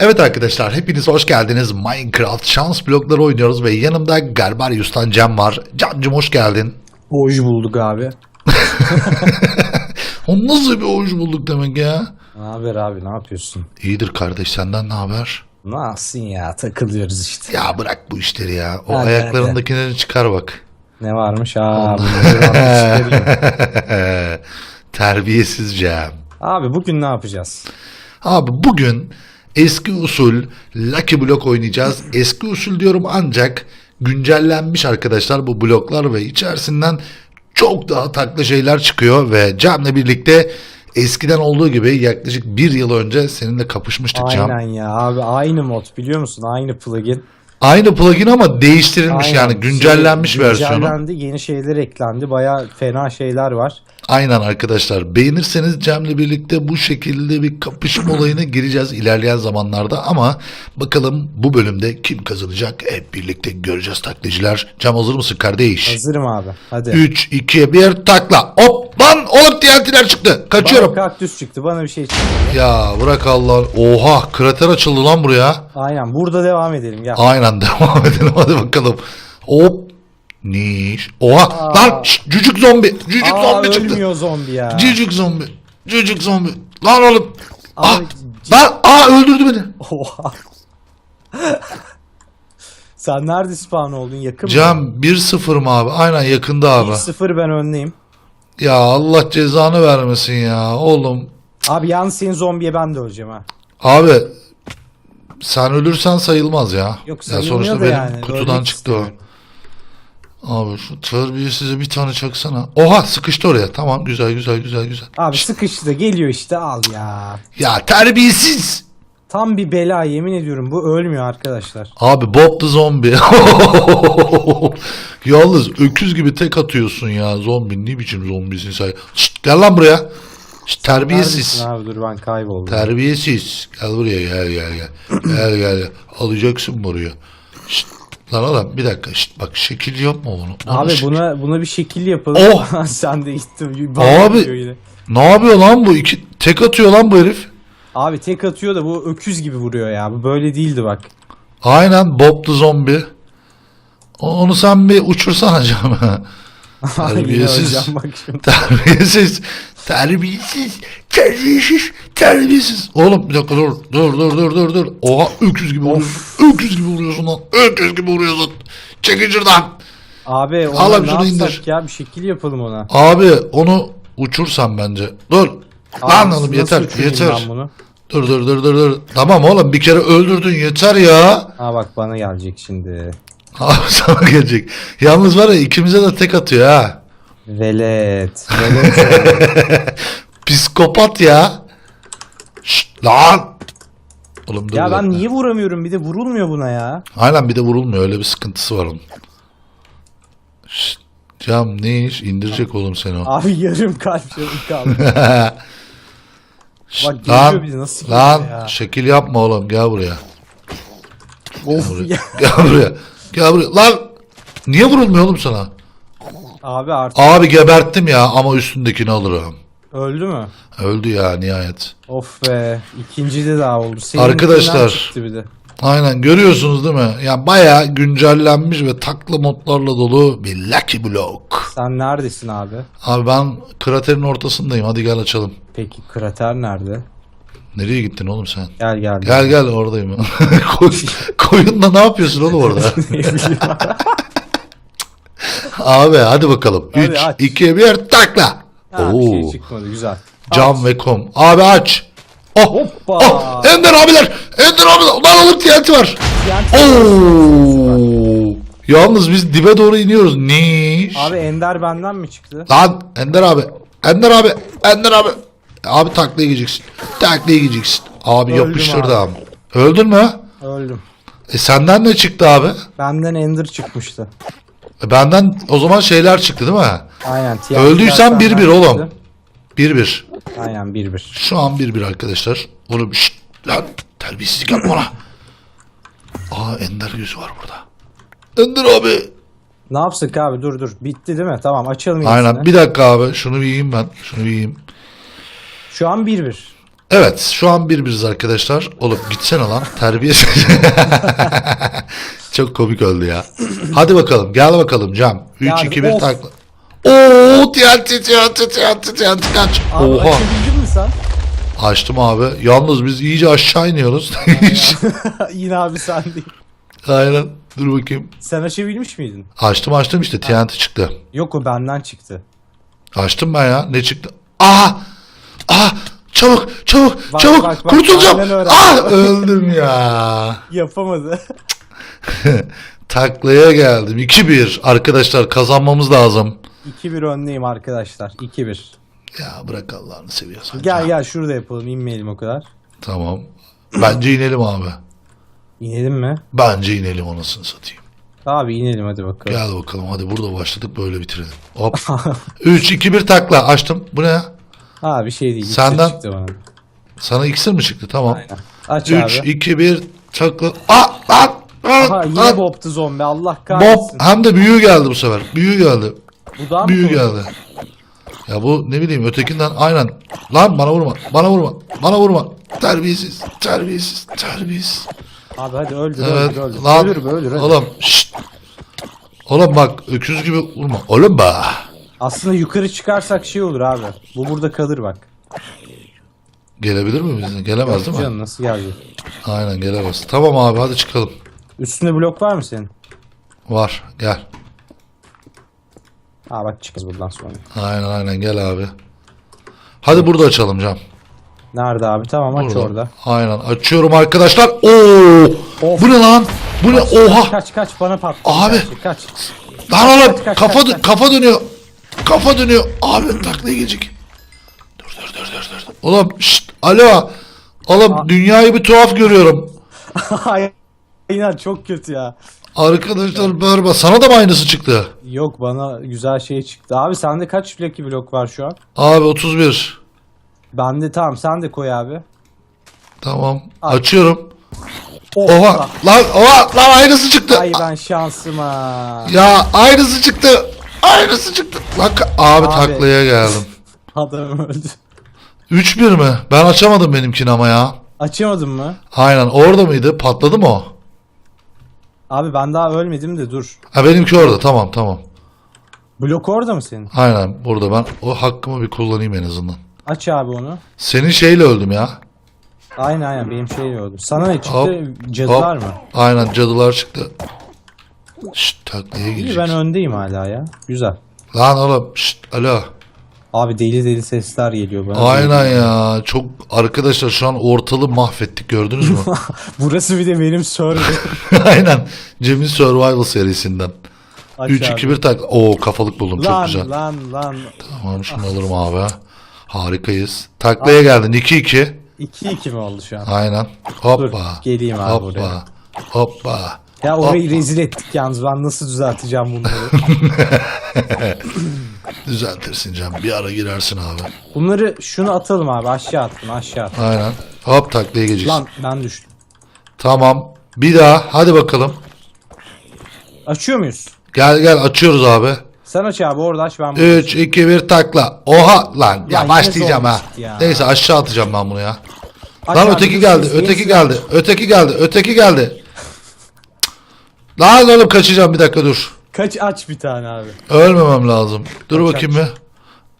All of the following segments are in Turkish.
Evet arkadaşlar hepiniz hoş geldiniz. Minecraft şans blokları oynuyoruz ve yanımda Garbarius'tan Cem var. Can'cım hoş geldin. Hoş bulduk abi. O nasıl bir hoş bulduk demek ya? Ne haber abi ne yapıyorsun? İyidir kardeş senden ne haber? Nasılsın ya takılıyoruz işte. Ya bırak bu işleri ya. O Hadi, ayaklarındakileri çıkar bak. Ne varmış çıkarayım. Terbiyesiz Cem. Abi bugün ne yapacağız? Abi bugün eski usul Lucky Block oynayacağız. Eski usul diyorum ancak güncellenmiş arkadaşlar bu bloklar ve içerisinden çok daha taklı şeyler çıkıyor ve Cem'le birlikte eskiden olduğu gibi yaklaşık bir yıl önce seninle kapışmıştık Cem. Aynen ya abi aynı mod biliyor musun? Aynı plugin. Aynı plugin ama değiştirilmiş Aynen. yani güncellenmiş Şey, versiyonu. Güncellendi yeni şeyler eklendi. Baya fena şeyler var. Aynen arkadaşlar. Beğenirseniz Cem'le birlikte bu şekilde bir kapışma olayına gireceğiz ilerleyen zamanlarda ama bakalım bu bölümde kim kazanacak hep birlikte göreceğiz taklitçiler. Cem hazır mısın kardeş? Hazırım abi. Hadi. 3, 2, 1 takla. Hop lan oğlum TNT'ler çıktı. Bana Kaçıyorum. kaktüs çıktı bana bir şey çıktı. Ya bırak Allah. Oha krater açıldı lan buraya. Aynen burada devam edelim gel. Aynen devam edelim hadi bakalım. Hop. Niş. Oha Aa. lan şşt, cücük zombi. Cücük Aa zombi çıktı. ölmüyor zombi ya. Cücük zombi. Cücük zombi. Lan oğlum. Ah, Abi, lan aa öldürdü beni. Oha. Sen nerede spawn oldun? Yakın mı? Cam 1-0 mı abi? Aynen yakında abi. 1-0 ben önleyim. Ya Allah cezanı vermesin ya oğlum. Abi yalnız senin zombiye ben de öleceğim ha. Abi sen ölürsen sayılmaz ya. Yok, ya sayılmıyor sonuçta da benim yani, kutudan ölmek çıktı o. Abi şu terbiyesize bir tane çaksana. Oha sıkıştı oraya. Tamam güzel güzel güzel güzel. Abi sıkıştı geliyor işte al ya. Ya terbiyesiz. Tam bir bela yemin ediyorum bu ölmüyor arkadaşlar. Abi Bob the Zombie. Yalnız öküz gibi tek atıyorsun ya zombi. Ne biçim zombisin sen? Şşt, gel lan buraya. Şşt, terbiyesiz. Abi dur ben kayboldum. Terbiyesiz. Gel buraya gel gel gel. Gel gel. gel. Alacaksın buraya. Şşt, lan oğlum bir dakika. Şşt, bak şekil yapma onu. Onu Abi şekil- buna buna bir şekil yapalım. Oh! Sen de gittin. Abi! Yine. Ne yapıyor lan bu? İki, tek atıyor lan bu herif. Abi tek atıyor da bu öküz gibi vuruyor ya. Bu böyle değildi bak. Aynen Bob the Zombie. O- Onu sen bir uçursana canım. Terbiyesiz. öleceğim bak şimdi. Terbiyesiz. Terbiyesiz. Terbiyesiz. Terbiyesiz. Oğlum bir dakika dur. Dur dur dur dur dur. Oha öküz gibi vuruyorsun. Öküz gibi vuruyorsun lan. Öküz gibi vuruyorsun. Çekin şuradan. Abi ona Al abi ne şunu yapsak indir. ya bir şekil yapalım ona. Abi onu uçursan bence. Dur. Abi lan nasıl- oğlum nasıl yeter uçurayım yeter. ben bunu? Dur dur dur dur dur. Tamam oğlum bir kere öldürdün yeter ya. Ha bak bana gelecek şimdi. Abi sana gelecek. Yalnız var ya ikimize de tek atıyor ha. Velet. Velet. Psikopat ya. Şşt lan. Oğlum dur ya bir ben dakika. niye vuramıyorum bir de vurulmuyor buna ya. Aynen bir de vurulmuyor öyle bir sıkıntısı var onun. Şşt, Cam ne iş indirecek oğlum seni o. Abi yarım kalp yarım. Şşt, Bak geliyor lan, de nasıl lan geliyor ya. şekil yapma oğlum gel buraya. of buraya. ya. Gel buraya. Gel buraya. Lan niye vurulmuyor oğlum sana? Abi artık Abi geberttim ya ama üstündekini alırım. öldü mü? Öldü ya nihayet. Of be. İkinci de daha oldu. Senin Arkadaşlar. çıktı bir de. Aynen görüyorsunuz değil mi? Yani bayağı güncellenmiş ve takla modlarla dolu bir Lucky Block. Sen neredesin abi? Abi ben kraterin ortasındayım. Hadi gel açalım. Peki krater nerede? Nereye gittin oğlum sen? Gel gel. Gel gel oradayım. Koy, koyunla ne yapıyorsun oğlum orada? Abi hadi bakalım. Hadi 3, aç. 2, 1 takla. ha, bir şey Oo. çıkmadı güzel. Cam ve kom. Abi aç. Oh, Hoppa. oh, Ender abiler. Ender abiler. Lan oğlum TNT var. Yani- Oo. Yalnız biz dibe doğru iniyoruz. Niş. Abi Ender benden mi çıktı? Lan Ender abi. Ender abi. Ender abi. Abi taklaya gideceksin. Taklaya gideceksin. Abi Öldüm yapıştırdı abi. abi. Öldün mü? Öldüm. E senden ne çıktı abi? Benden Ender çıkmıştı. E benden o zaman şeyler çıktı değil mi? Aynen. Öldüysen benden 1-1 oğlum. çıktı. 1-1. Aynen 1-1. Şu an 1-1 arkadaşlar. Oğlum şşt lan terbiyesizlik yapma ona. Aa Ender yüzü var burada. Ender abi. Ne yapsak abi dur dur. Bitti değil mi? Tamam açalım Aynen yenisini. bir dakika abi şunu bir yiyeyim ben. Şunu bir yiyeyim. Şu an 1-1. Evet şu an bir biriz arkadaşlar. Oğlum gitsene lan terbiyesiz. Çok komik oldu ya. Hadi bakalım gel bakalım Cam. 3 Yani 2 1 of. takla. Oo TNT TNT TNT TNT kaç. Abi Oha. açabildin mi sen? Açtım abi. Yalnız biz iyice aşağı iniyoruz. Yine abi sen değil. Aynen. Dur bakayım. Sen açabilmiş miydin? Açtım açtım işte TNT çıktı. Yok o benden çıktı. Açtım ben ya. Ne çıktı? Aha! Aha! Çabuk! Çabuk! Bak, çabuk! bak, bak, Kurtulacağım! Ah! Öldüm ya. Yapamadı. Taklaya geldim. 2-1. Arkadaşlar kazanmamız lazım. 2-1 önleyim arkadaşlar. 2-1. Ya bırak Allah'ını seviyorsan. Gel gel şurada yapalım. İnmeyelim o kadar. Tamam. Bence inelim abi. İnelim mi? Bence inelim anasını satayım. Abi inelim hadi bakalım. Gel bakalım hadi burada başladık böyle bitirelim. Hop. 3 2 1 takla açtım. Bu ne ya? Ha bir şey değil. iksir Senden- çıktı bana. Sana iksir mi çıktı? Tamam. Aynen. Aç 3 abi. 2 1 takla. Aa lan! Aha Lan! yine lan! boptu zombi. Allah Bob kahretsin. hem de büyüğü geldi bu sefer. Büyüğü geldi. Bu daha mı Büyüğü korkunç? geldi. Ya bu ne bileyim ötekinden aynen. Lan bana vurma. Bana vurma. Bana vurma. Terbiyesiz. Terbiyesiz. Terbiyesiz. Abi hadi öldür Evet. öldür öldür. Lan. Ölür be ölür. hadi. Oğlum. Şşt. Oğlum bak öküz gibi vurma. Oğlum be. Aslında yukarı çıkarsak şey olur abi. Bu burada kalır bak. Gelebilir mi bizden? Gelemez değil mi? Canım nasıl gelecek? Aynen gelemez. Tamam abi hadi çıkalım. Üstünde blok var mı senin? Var gel. Ha bak çıkarız buradan sonra. Aynen aynen gel abi. Hadi burada açalım Cam. Nerede abi? Tamam aç Burada. orada. Aynen açıyorum arkadaşlar. Oo! Of. Bu ne lan? Bu ne? Oha! Kaç kaç bana patladı. Abi. Kaç, kaç. Lan oğlum Kaç, kaç, kafa kaç, dö- kaç. kafa dönüyor. Kafa dönüyor. Abi taklaya gelecek. Dur dur dur dur dur. Oğlum şşt alo. Oğlum dünyayı bir tuhaf görüyorum. Aynen çok kötü ya. Arkadaşlar berbat. Sana da mı aynısı çıktı? Yok bana güzel şey çıktı. Abi sende kaç Lucky blok var şu an? Abi 31. Bende tamam sen de koy abi. Tamam. Açıyorum. Of, Oha lan oha lan aynısı çıktı. Ay ben şansıma. Ya aynısı çıktı. Aynısı çıktı. Lan abi, Abi. taklaya geldim. Adam öldü. 3-1 mi? Ben açamadım benimkini ama ya. Açamadın mı? Aynen orada mıydı? Patladı mı o? Abi ben daha ölmedim de dur. Ha benimki orada tamam tamam. Blok orada mı senin? Aynen burada ben o hakkımı bir kullanayım en azından. Aç abi onu. Senin şeyle öldüm ya. Aynen aynen benim şey oldu. Sana ne çıktı? Hop, Cadılar hop. mı? Aynen cadılar çıktı. Şşt taklaya girecek. ben öndeyim hala ya. Güzel. Lan oğlum şşt alo. Abi deli deli sesler geliyor bana. Aynen ya. Çok arkadaşlar şu an ortalığı mahvettik gördünüz mü? Burası bir de benim server. Aynen. Cem'in Survival serisinden. Aç 3 abi. 2 1 tak. Oo kafalık buldum çok Lan güzel. lan lan. Tamam şunu alırım abi. Harikayız. Taklaya geldin 2 2. 2-2 mi oldu şu an? Aynen. Hoppa. Dur, geleyim abi Hoppa. buraya. Hoppa. Ya orayı rezil ettik yalnız. Ben nasıl düzelteceğim bunları? Düzeltirsin Cem. Bir ara girersin abi. bunları şunu atalım abi. Aşağı attım aşağı attım. Aynen. Hop taklaya geçeceğiz. Lan ben düştüm. Tamam. Bir daha. Hadi bakalım. Açıyor muyuz? Gel gel açıyoruz abi. Sen aç abi orada aç ben bunu. 3 2 1 takla. Oha lan. Ya yine başlayacağım ha. zormuş ya. Neyse aşağı atacağım ben bunu ya. Aç Lan abi, öteki dur, geldi. Öteki geldi. Öteki geldi. Öteki geldi. Lan oğlum kaçacağım bir dakika dur. Kaç aç bir tane abi. Ölmemem lazım. Dur Aç, bakayım bir.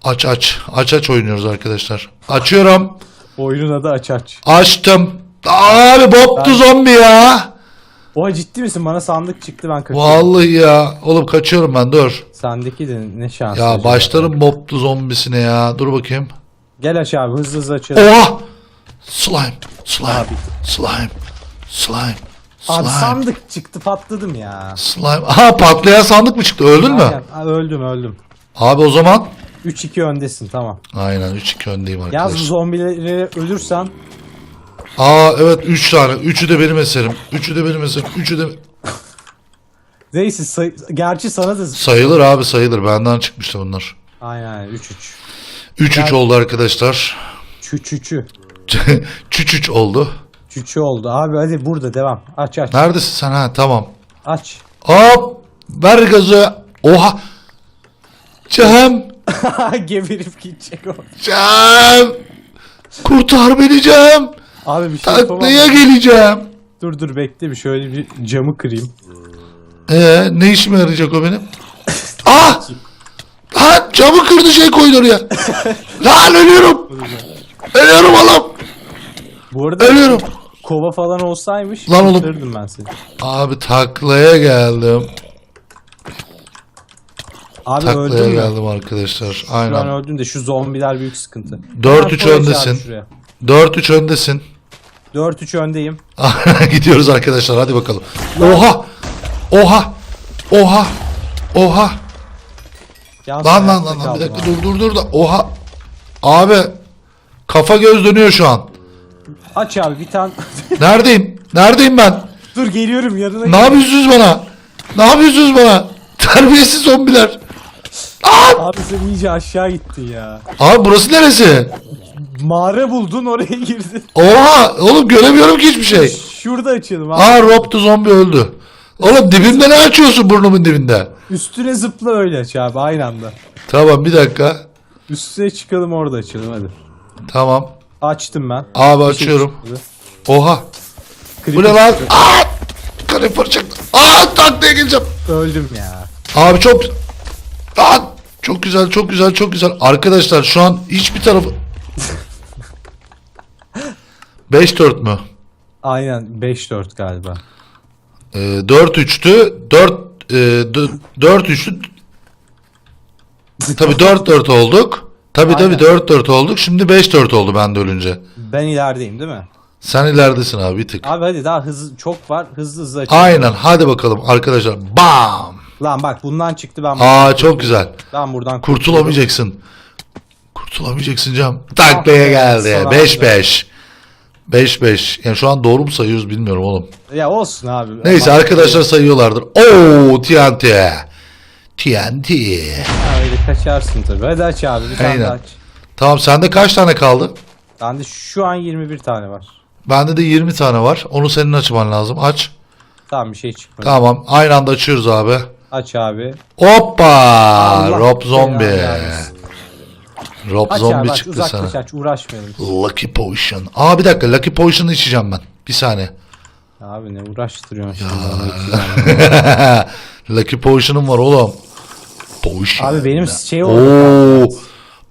Aç aç. Aç aç oynuyoruz arkadaşlar. Açıyorum. Oyunun adı aç aç. Açtım. Abi boptu zombi ya. Oha ciddi misin? Bana sandık çıktı ben kaçıyorum. Vallahi ya. Oğlum kaçıyorum ben dur. Sendeki de ne şans. Ya acaba? başlarım boptu zombisine ya. Dur bakayım. Gel aç abi hızlı hızlı açalım. Oha! Slime. Slime. Slime. Slime. Abi Slime. sandık çıktı patladım ya. Slime. Aha patlayan sandık mı çıktı? Öldün mü? Aynen. Ha, öldüm öldüm. Abi o zaman 3-2 öndesin tamam. Aynen 3-2 öndeyim Yaz bu arkadaşlar. zombileri ölürsen Aa evet 3 tane. Üçü de benim eserim. Üçü de benim eserim. Üçü de neyse say- gerçi sana da sayılır abi sayılır. Benden çıkmıştı bunlar. aynen 3-3. 3-3 oldu arkadaşlar. Çü-çü-çü. 3-3 oldu. Çüçü oldu. Abi hadi burada devam. Aç aç. Neredesin sen ha? Tamam. Aç. Hop! Ver gazı. Oha! Cem! Geberip gidecek o. Cem! Kurtar beni Cem. Abi bir şey yapamam. Taklaya geleceğim. Dur dur bekle bir şöyle bir camı kırayım. Ee, ne işime yarayacak o benim? ah! Lan camı kırdı şey koydu oraya. Lan ölüyorum. Ölüyorum oğlum. Bu arada Ölüyorum. Kova falan olsaymış Lan oğlum. ben seni. Abi taklaya geldim. Abi Taklaya öldün mü? geldim arkadaşlar. Şu an Aynen. öldün de şu zombiler büyük sıkıntı. 4-3 Hemen koy öndesin. abi şuraya. 4-3 öndesin. 4-3 öndeyim. Gidiyoruz arkadaşlar hadi bakalım. Oha! Oha! Oha! Oha! Yalnız Lan lan ayakta lan lan bir kaldım dakika abi. dur dur dur da. Oha! Abi kafa göz dönüyor şu an. Aç abi bir tane. Neredeyim? Neredeyim ben? dur geliyorum yanına. Ne yapıyorsunuz bana? Ne yapıyorsunuz bana? Terbiyesiz zombiler. Abi sen iyice aşağı gittin ya. Abi burası neresi? Mağara buldun oraya girdin. Oha! Oğlum göremiyorum ki hiçbir şey. Şurada açalım abi. Aa Rob the zombi öldü. Oğlum dibimde ne açıyorsun burnumun dibinde? Üstüne zıpla öyle aç abi aynı anda. Tamam bir dakika. Üstüne çıkalım orada açalım hadi. Tamam. Açtım ben. Abi Bir şey açıyorum. çıkmadı. Oha. Bu ne lan? çıktı. Aa! Creeper çıktı. Aa taklaya geleceğim. Öldüm ya. Abi çok Aa, çok güzel çok güzel çok güzel. Arkadaşlar şu an hiçbir tarafı 5-4 mü? Aynen 5-4 galiba. Ee, 4-3'tü. 4 e, 4-3'tü. Tabii 4-4 olduk. Tabii tabii Aynen. 4-4 olduk. Şimdi 5-4 oldu ben de ölünce. Ben ilerideyim değil mi? Sen ileridesin abi bir tık. Abi hadi daha hızlı çok var. Hızlı hızlı açalım. Aynen hadi bakalım arkadaşlar. Bam! Lan bak bundan çıktı ben Aa çok güzel. ben buradan Kurtulamayacaksın. Kurtulamayacaksın Cem. Taklaya Ah be, geldi. son 5-5. 5-5. Yani şu an doğru mu sayıyoruz bilmiyorum oğlum. Ya olsun abi. Neyse Ama- arkadaşlar sayıyorlardır. Oo TNT. TNT. Öyle kaçarsın tabii. Hadi aç abi bir tane Aynen. aç. Tamam sende kaç tane kaldı? Bende şu an 21 tane var. Bende de 20 tane var. Onu senin açman lazım. Aç. Tamam bir şey çıkmadı. Tamam. Aynı anda açıyoruz abi. Aç abi. Hoppa! Allah Rob Zombie. Rob Aç Zombie abi aç çıktı sana. uzaklaş aç uğraşmayalım. Lucky Potion. Aa bir dakika Lucky Potion'ı içeceğim ben. Bir saniye. Abi ne uğraştırıyorsun şimdi onu. Lucky Potion'um var oğlum. Potion. Abi benim şey oldu. Oo.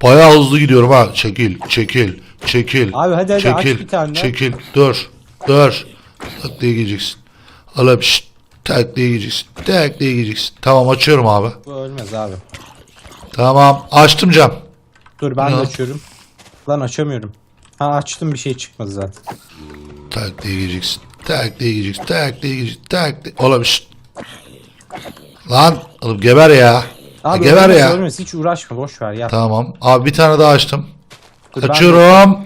Bayağı hızlı gidiyorum ha. Çekil, çekil, çekil. Abi hadi hadi çekil, aç bir tane. Çekil, dur, dur. Taklaya gideceksin. Ala şşt. Taklaya gideceksin. Taklaya gideceksin. Tamam açıyorum abi. Bu ölmez abi. Tamam açtım cam. Dur ben Ne? de açıyorum. Lan açamıyorum. Ha açtım bir şey çıkmadı zaten. Taklaya gideceksin. Taklaya gideceksin. Taklaya gideceksin. Taklaya. Oğlum şşt. Lan oğlum geber ya. Abi geber ölmez, ya. ölmez hiç uğraşma boş ver ya. Tamam. Abi bir tane daha açtım. Dur, ben de- Açıyorum.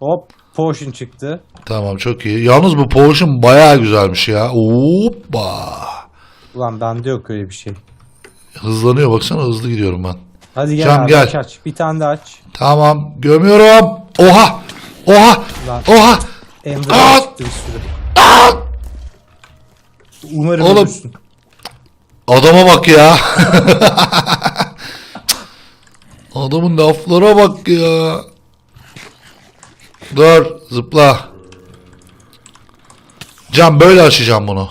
Hop potion çıktı. Tamam çok iyi. Yalnız bu potion bayağı güzelmiş ya. Hoppa. Ulan bende yok öyle bir şey. Hızlanıyor baksana hızlı gidiyorum ben. Hadi gel Cam, abi gel. aç aç. Bir tane daha aç. Tamam gömüyorum. Oha. Oha. Lan. Oha. Ender Aa! çıktı bir sürü. Umarım Oğlum. ölürsün. Adama bak ya. Adamın laflara bak ya. Dur zıpla. Can böyle açacağım bunu.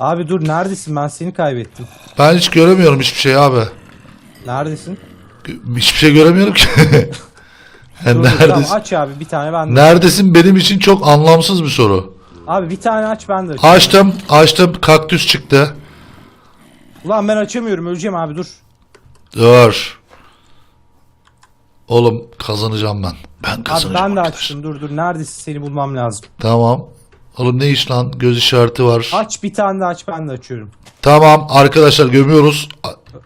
Abi dur neredesin ben seni kaybettim. Ben hiç göremiyorum hiçbir şey abi. Neredesin? Hiçbir şey göremiyorum ki. Dur, dur, tamam, Neredesin? aç abi bir tane ben de. Neredesin benim için çok anlamsız bir soru. Abi bir tane aç ben de açayım. Açtım, açtım. Kaktüs çıktı. Ulan ben açamıyorum öleceğim abi dur. Dur. Oğlum kazanacağım ben. Ben Abi kazanacağım. ben de arkadaşlar. açtım dur dur neredesin seni bulmam lazım. Tamam. Oğlum ne iş lan? Göz işareti var. Aç bir tane de aç ben de açıyorum. Tamam arkadaşlar gömüyoruz.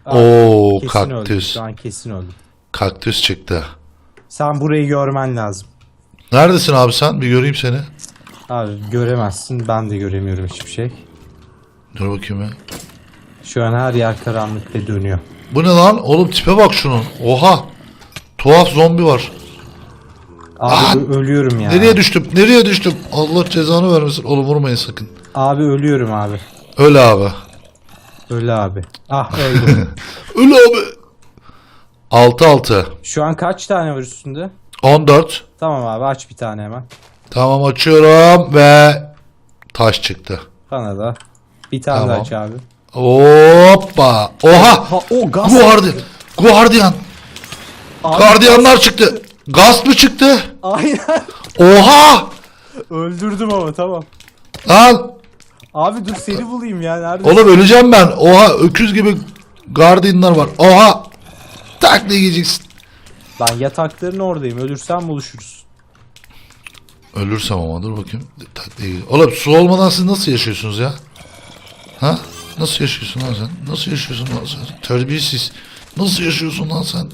Abi, Oo kesin öldüm kaktüs. şu an kesin öldüm. Kaktüs çıktı. Sen burayı görmen lazım. Neredesin abi sen? Bir göreyim seni. Abi göremezsin ben de göremiyorum hiçbir şey. Dur bakayım ya. Şu an her yer karanlık ve dönüyor. Bu ne lan? Oğlum tipe bak şunun. Oha. Tuhaf zombi var. Abi ö- ölüyorum ya. Nereye düştüm? Nereye düştüm? Allah cezanı vermesin. Oğlum vurmayın sakın. Abi ölüyorum abi. Öyle abi. Öyle abi. Ah öldüm. Öyle abi. 6 6. Şu an kaç tane var üstünde? 14. Tamam abi aç bir tane hemen. Tamam açıyorum ve taş çıktı. Bana da. Bir tane Tamam. daha aç abi. Hoppa. Oha. Ha, o gaz. Guardian. Guardian. Abi, Gardiyanlar çıktı. Gaz mı çıktı? Aynen. Oha. Öldürdüm ama tamam. Lan. Abi dur seni bulayım ya. Nerede? Oğlum öleceğim ben. Oha öküz gibi Guardianlar var. Oha. Tak ne yiyeceksin? Ben yatakların oradayım. Ölürsem buluşuruz. Ölürsem ama dur bakayım. Tak yiyeceksin? Oğlum su olmadan siz nasıl yaşıyorsunuz ya? Ha? Nasıl yaşıyorsun lan sen? Nasıl yaşıyorsun lan sen? Terbiyesiz. Nasıl yaşıyorsun lan sen?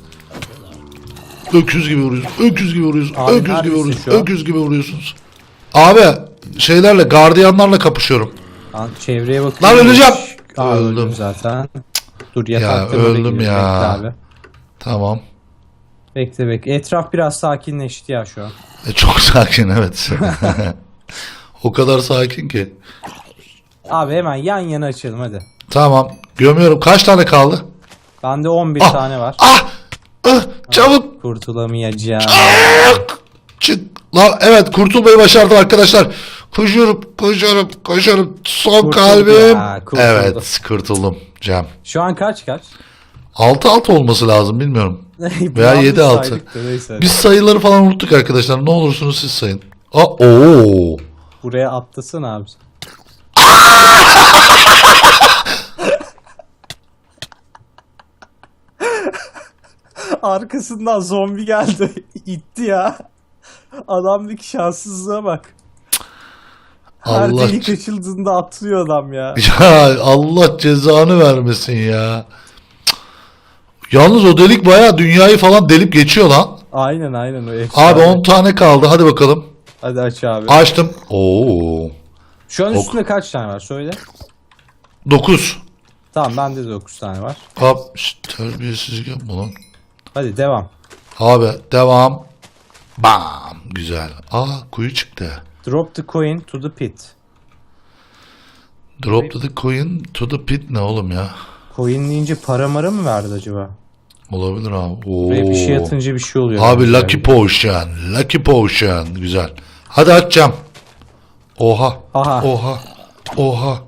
Öküz gibi vuruyorsun. Öküz gibi vuruyorsun. Abi öküz gibi neredesin vuruyorsun. şu an? Öküz gibi vuruyorsunuz. Abi şeylerle gardiyanlarla kapışıyorum. Ben çevreye bakıyorum. Lan öleceğim. Aa, öldüm. Öldüm. zaten. Dur yatakta öldüm ya. Bekle abi. Tamam. Bekle bekle. Etraf biraz sakinleşti ya şu an. E, çok sakin evet. o kadar sakin ki. Abi hemen yan yana açalım hadi. Tamam. Gömüyorum. Kaç tane kaldı? Bende 11 Ah! tane var. Ah! Ah! Çabuk! Kurtulamayacağım. Çık. Lan evet kurtulmayı başardım arkadaşlar. Koşuyorum, koşuyorum, koşuyorum. Son Kurtuldu kalbim. ya, kurtuldu. evet, kurtuldum Cem. Şu an kaç kaç? 6-6 olması lazım bilmiyorum. Veya Yanlış 7-6. saydık da neyse. Biz sayıları falan unuttuk arkadaşlar. Ne olursunuz siz sayın. Aa, oo. Buraya atlasana abi. Arkasından zombi geldi. İtti ya. Adamdaki şanssızlığa bak. Her Allah delik açıldığında atlıyor adam ya. Ya Allah cezanı vermesin ya. Yalnız o delik bayağı dünyayı falan delip geçiyor lan. Aynen aynen o efsane. Abi 10 tane kaldı. Hadi bakalım. Hadi aç abi. Açtım. Oo. Şu an ok. üstünde kaç tane var söyle. 9. Tamam bende de 9 tane var. Abi şşt, terbiyesizlik yapma lan. Hadi devam. Abi devam. Bam. Güzel. Aa kuyu çıktı. Drop the coin to the pit. Drop the coin to the pit ne oğlum ya? Coin deyince para mara mı verdi acaba? Olabilir abi. Oo. Buraya bir şey atınca bir şey oluyor. Abi Yani. Lucky Potion. Lucky Potion. Güzel. Hadi açacağım. Oha. Aha. Oha. Oha.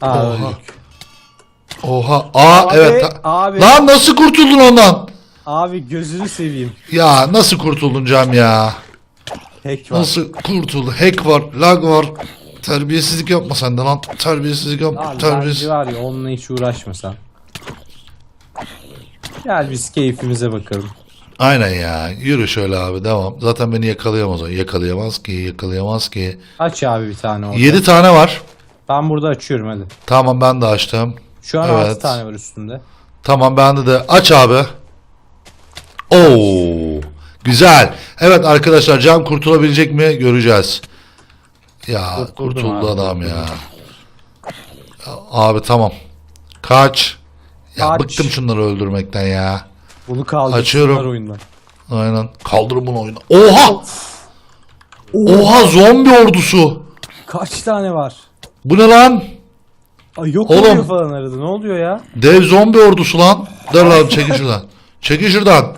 Aa, Oha. öldük. Oha. Aa Abi, evet. Abi. Lan nasıl kurtuldun ondan? Abi gözünü seveyim. Ya nasıl kurtuldun Cem ya? Hack var. Nasıl kurtuldu? Hack var, lag var. Terbiyesizlik yapma sen de lan. Terbiyesizlik yapma. Abi Terbiyesiz. bence var ya onunla hiç uğraşmasan. Gel biz keyfimize bakalım. Aynen ya. Yürü şöyle abi devam. Zaten beni yakalayamaz o. Yakalayamaz ki, yakalayamaz ki. Aç abi bir tane orada. 7 tane var. Ben burada açıyorum hadi. Tamam ben de açtım. Şu an Evet. 6 tane var üstünde. Tamam bende de. Aç abi. Oo. Güzel. Evet arkadaşlar Cem kurtulabilecek mi göreceğiz. Ya Kurtuldum kurtuldu abi, adam ya. ya. Abi tamam. Kaç. Ya Kaç. bıktım şunları öldürmekten ya. Bunu kaldırsınlar Açıyorum. oyundan. Aynen. Kaldırın bunu oyuna. Oha! Oha zombi ordusu. Kaç tane var? Bu ne lan? Ay yok Oğlum. oluyor falan arada. Ne oluyor ya? Dev zombi ordusu lan. Dur lan çekin şuradan. Çekin şuradan.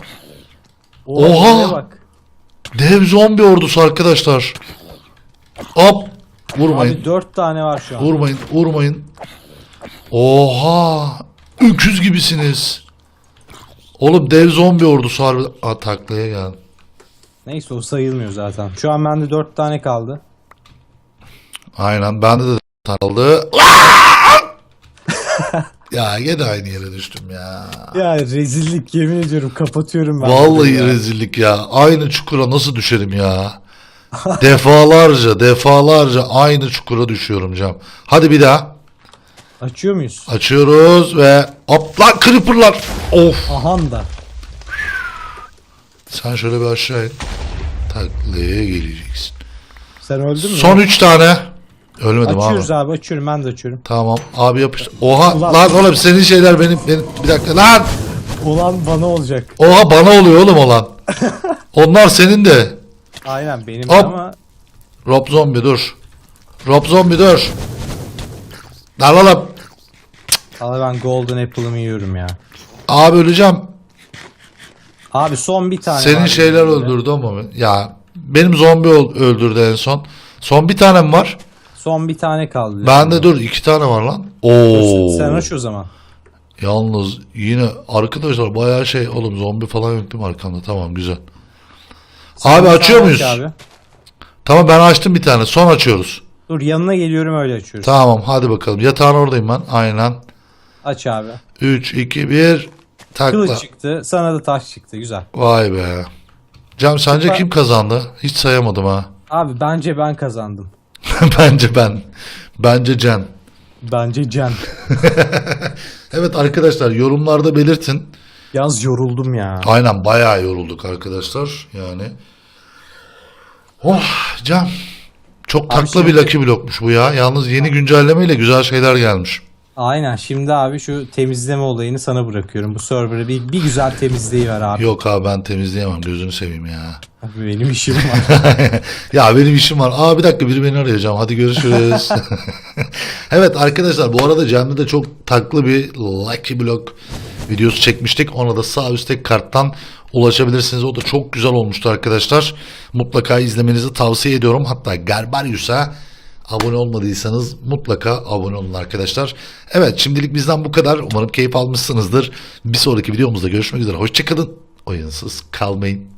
Oha! Bak. Dev zombi ordusu arkadaşlar. Hop. Vurmayın. Abi 4 tane var şu an. Vurmayın. Vurmayın. Oha. Öküz gibisiniz. Oğlum dev zombi ordusu harbi. Aa taklaya gel. Neyse o sayılmıyor zaten. Şu an bende 4 tane kaldı. Aynen bende de kaldı. Ya gene aynı yere düştüm ya. Ya rezillik yemin ediyorum kapatıyorum ben. Vallahi ya. rezillik ya. Aynı çukura nasıl düşerim ya? defalarca, defalarca aynı çukura düşüyorum Cem. Hadi bir daha. Açıyor muyuz? Açıyoruz ve hop lan creeperlar. Of. Ahan da. Sen şöyle bir aşağı in. Taklaya geleceksin. Sen öldün mü? Son 3 tane. Ölmedim Açıyoruz abi. abi. açıyorum ben de açıyorum. Tamam abi yapıştı. Oha Ulan. lan oğlum senin şeyler benim benim bir dakika lan. Olan bana olacak. Oha bana oluyor oğlum olan. Onlar senin de. Aynen benim de Hop. ama Rob zombi dur. Rob zombi dur. Lan oğlum. Valla ben golden apple'ımı yiyorum ya. Abi öleceğim. Abi son bir tane Senin var şeyler öldürdü ama ya benim zombi öl- öldürdü en son. Son bir tane mi var? Son bir tane kaldı. Bende dur iki tane var lan. Oo. Sen aç o zaman. Yalnız yine arkadaşlar bayağı şey oğlum zombi falan yok değil mi arkamda? Tamam güzel. Sen Abi açıyor muyuz? Abi. Tamam ben açtım bir tane. Son açıyoruz. Dur yanına geliyorum öyle açıyoruz. Tamam hadi bakalım. Yatağın oradayım ben. Aynen. Aç abi. 3, 2, 1. Takla. Kılıç çıktı. Sana da taş çıktı. Güzel. Vay be. Cem sence Süper. kim kazandı? Hiç sayamadım ha. Abi bence ben kazandım. Bence ben. Bence Cem. Bence Cem. Evet arkadaşlar yorumlarda belirtin. Yaz yoruldum ya. Aynen bayağı yorulduk arkadaşlar. Yani. Oh Cem. Çok takla şimdi- bir Lucky Block'muş bu ya. Yalnız yeni güncellemeyle güzel şeyler gelmiş. Aynen. Şimdi abi şu temizleme olayını sana bırakıyorum. Bu server'ı bir, bir güzel temizleyiver abi. Yok abi ben temizleyemem gözünü seveyim ya. Abi Benim işim var. ya benim işim var. Aa bir dakika biri beni arayacağım. Hadi görüşürüz. evet arkadaşlar bu arada Cem'de de çok taklı bir Lucky Block videosu çekmiştik. Ona da sağ üstteki karttan ulaşabilirsiniz. O da çok güzel olmuştu arkadaşlar. Mutlaka izlemenizi tavsiye ediyorum. Hatta Garbarius'a abone olmadıysanız mutlaka abone olun arkadaşlar. Evet şimdilik bizden bu kadar. Umarım keyif almışsınızdır. Bir sonraki videomuzda görüşmek üzere. Hoşçakalın. Oyunsuz kalmayın.